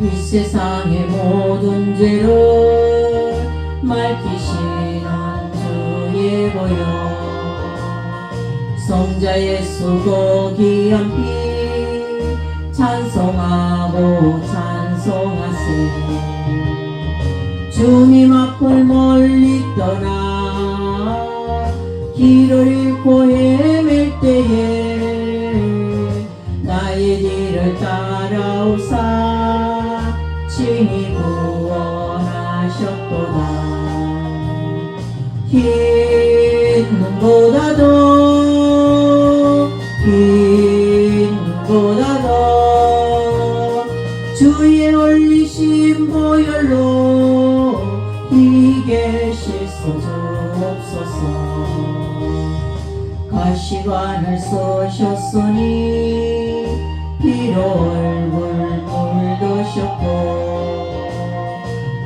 이 세상의 모든 죄를 맑히시는 주의 보혈. 성자 예수 그 귀한 피 찬송하고 찬송하세. 주님 앞을 멀리 떠나 길을 잃고 헤맬 때에 나의 길을 따라오사 흰 눈보다도 흰 눈보다도 주의 올리신 보혈로 이게 씻어주옵소서. 가시관을 쓰셨으니 피로 얼굴 물드셨고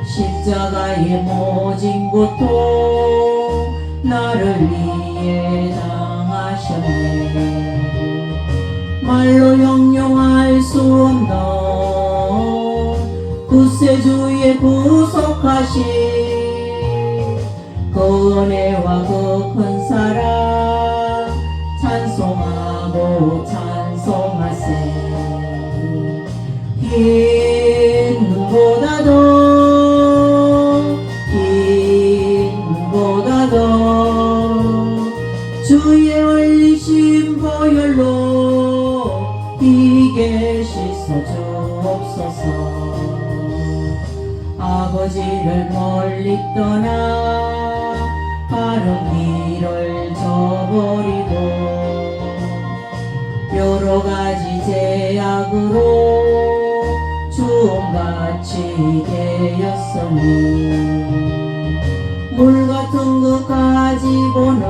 십자가의 모진 고통 나를 위해 당하셨네. 말로 형용할 수 없는 구세주의 구속하신 그 은혜와 그 큰 사랑 찬송하고 찬송하세 씻어주옵소서. 아버지를 멀리 떠나 바른 길을 저버리고 여러 가지 제약으로 주홍같이 되었으니 물 같은 것 가지고는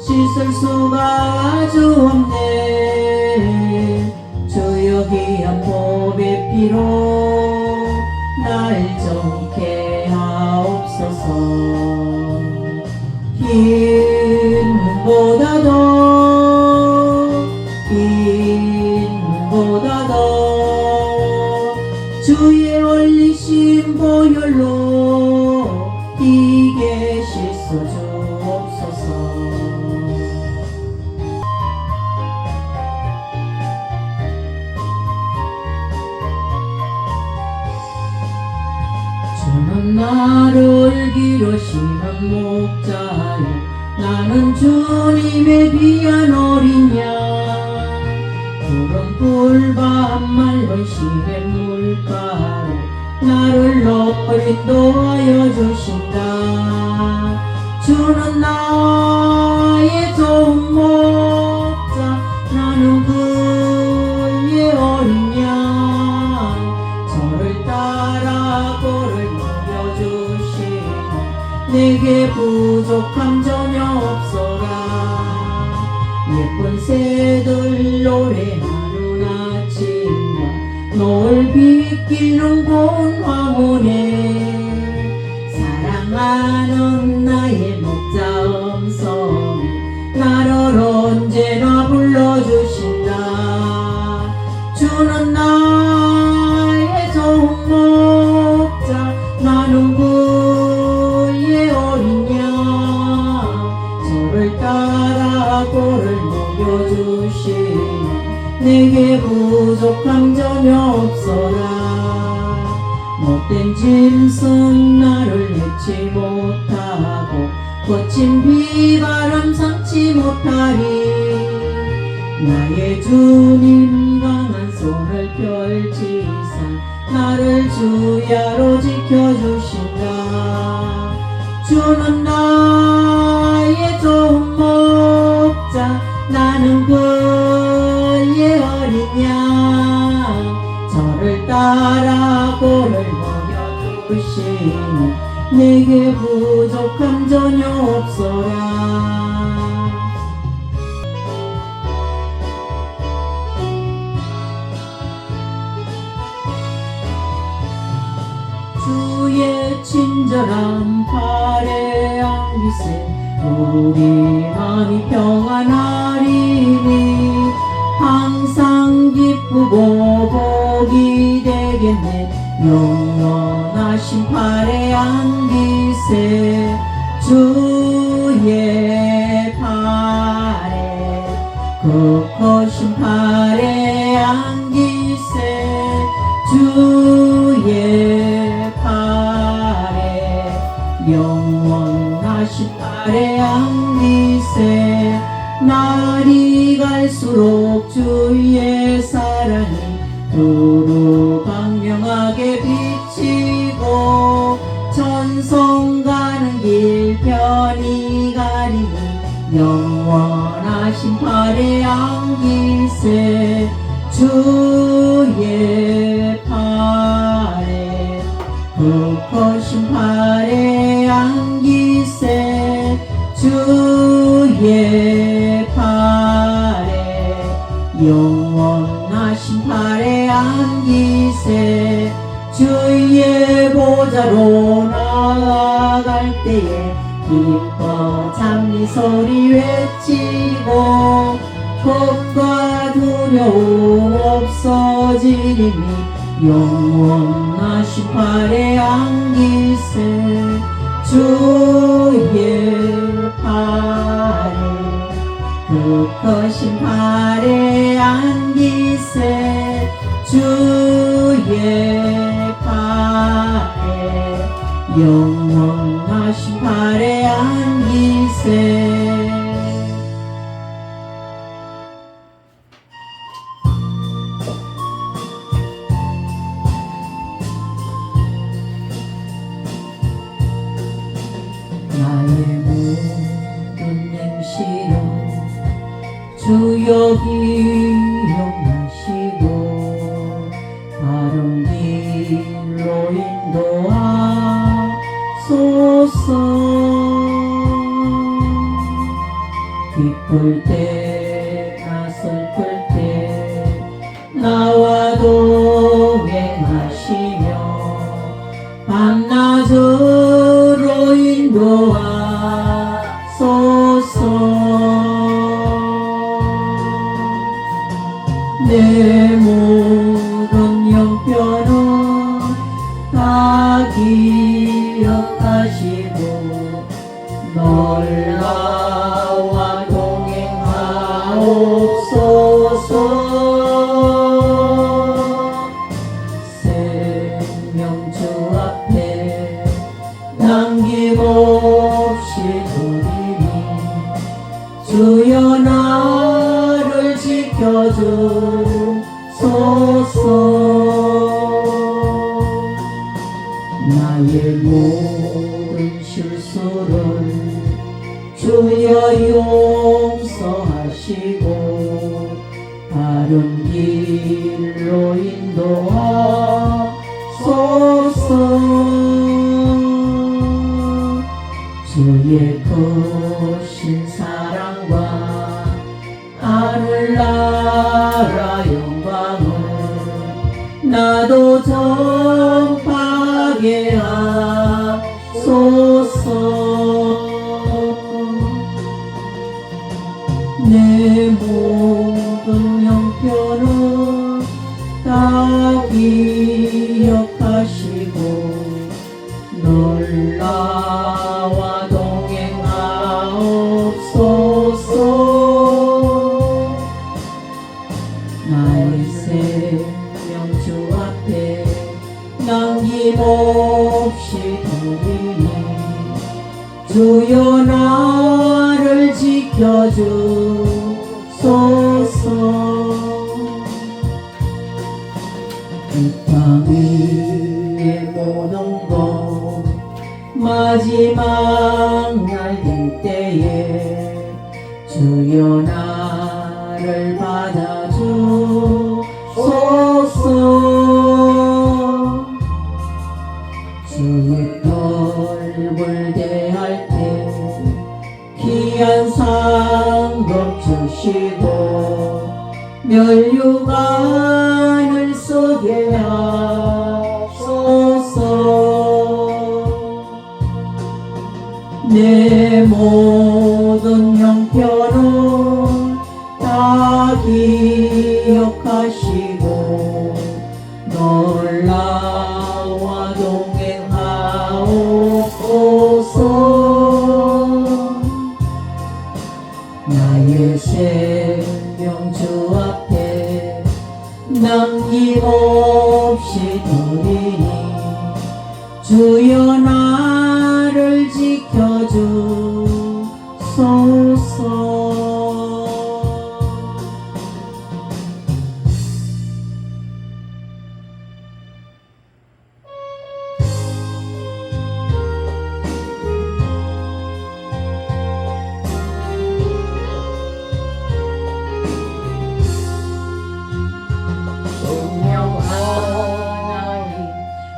씻을 수가 아주 없네 주여 귀한 법의 피로 날 정 너리 인도하여 주신다. 주는 나의 좋은 목자 나는 그의 어린 양. 저를 따라 걸을 먹여주시니 내게 부족함 전혀 없어라. 예쁜 새들 노래하는 아침과 노을 고운 황혼에 사랑하는 나의 음성이 나를 언제나 불러주신다 주는 나의 좋은 목자 나는 그의 어린 양 저를 따라 꼴을 먹여주시니 내게 부족함 전혀 없어라 못된 짐승 나를 해치 못하고 거친 비바람 삼지 못하리. 나의 주님 강한 손을 펼치사 나를 주야로 지켜주신다. 주는 나 내게 부족함 전혀 없어라. 주의 친절한 팔에 안기세 우리 마음이 평안하리니 항상 기쁘고 복이 되겠네 영원하신 팔에 안기세 주의 팔에 그 팔에 안기세 주의 팔에 영원하신 팔에 안기세 날이 갈수록 주의 가리니 영원하신 팔에 안기세 주의 팔에 그 크신 팔에 안기세 주의 팔에 영원하신 팔에 안기세 주의 보좌로 나아갈 때에 기뻐 장미 소리 외치고 겁과 두려움 없어지리니 영원하신 팔에 안기세 주의 팔에 그 크신 팔에 안기세 주의 팔에 영 원하신 팔에 안기세 주여 기억나시고 기쁠 때나 슬플 때 나와 동행하시며 밤낮으로 인도하소서. 내 주 앞에 남김없이 두리니 주여 나를 지켜주소서 나의 모든 실수를 주여 용서하시고 바른 길로 인도 크신 사랑과 하늘나라 영광을 나도 전파하게 하소서. 내 모든 형편은 다 기억하시고 널나 주여 나를 지켜주소서. 이땅 위의 모든 것 마지막 날일 때에 주여 나 지고 멸류가 하늘 속에 하소서. 내 모든 형편을 다 기억하시오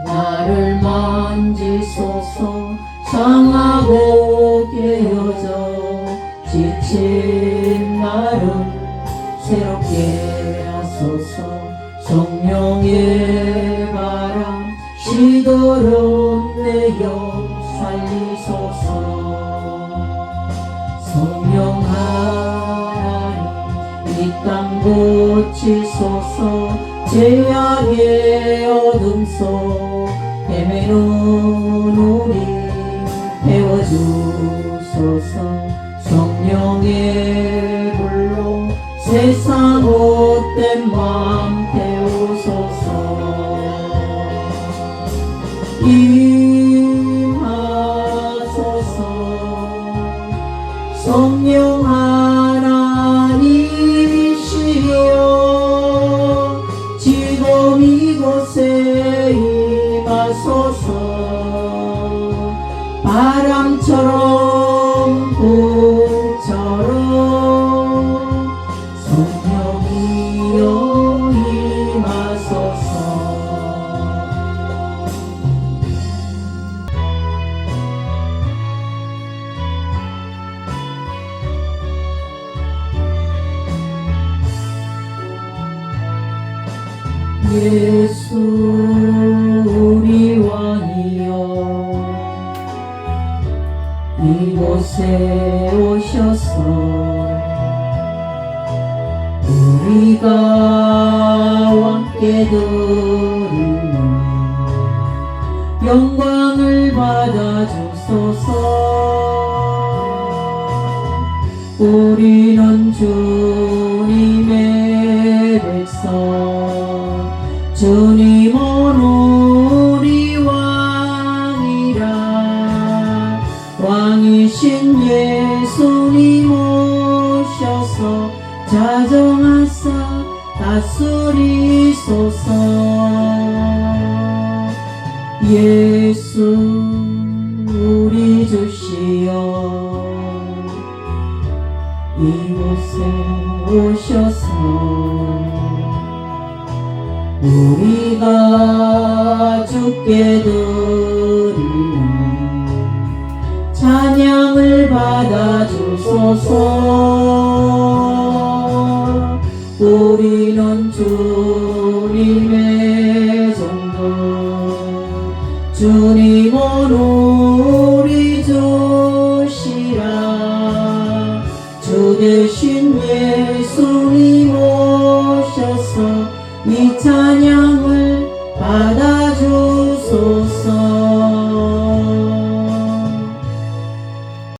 나를 만지소서 상하고 깨어져 지친 나를 새롭게 하소서. 성령의 바람 시도록 내영 살리소서. 성령 하나님 이 땅 고치소서. 죄악의 어둠 속 헤매는 예수 우리 왕이여 이곳에 오셔서 우리가 왕께 드리는 영광을 받아주소서. 우리는 주님의 백성 예수 우리 주시여. 이곳에 오셔서 우리가 주께 드리는 찬양을 받아주소서. 우리는 주 주님은 우